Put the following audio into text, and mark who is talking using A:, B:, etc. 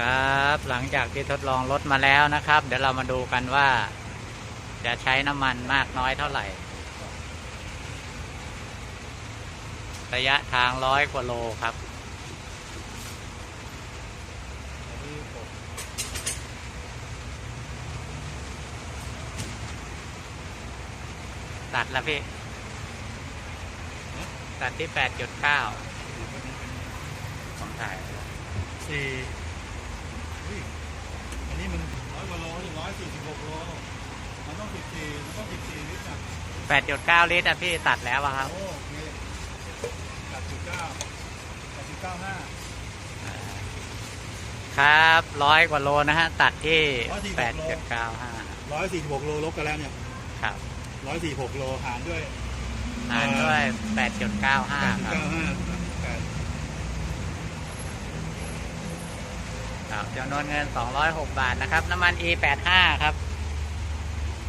A: ครับ หลังจากที่ทดลองรถมาแล้วนะครับ เดี๋ยวเรามาดูกันว่า จะใช้น้ำมันมากน้อยเท่าไหร่ ระยะทางร้อยกว่าโลครับตัดแล้วพี่ ตัดที่แปดจุดเก้าของถ่าย
B: สี่
A: แปดจุดเก้าลิตรอะพี่ตัดแล้วอะครับ
B: โอ้โอเค8.9 8.95
A: ครับร้อยกว่าโลนะฮะ ตัดที่แปดจุดเก้าห้า
B: ร้อยสี่หกโลลบกันแล้วเนี่ย
A: ครับ
B: ร้อยสี่หกโลหารด้วย
A: หารด้วยแปดจุดเก้าห้าครับ ครับจำนวนเงินสองร้อยหกบาทนะครับ น้ำมัน E แปดห้าครับ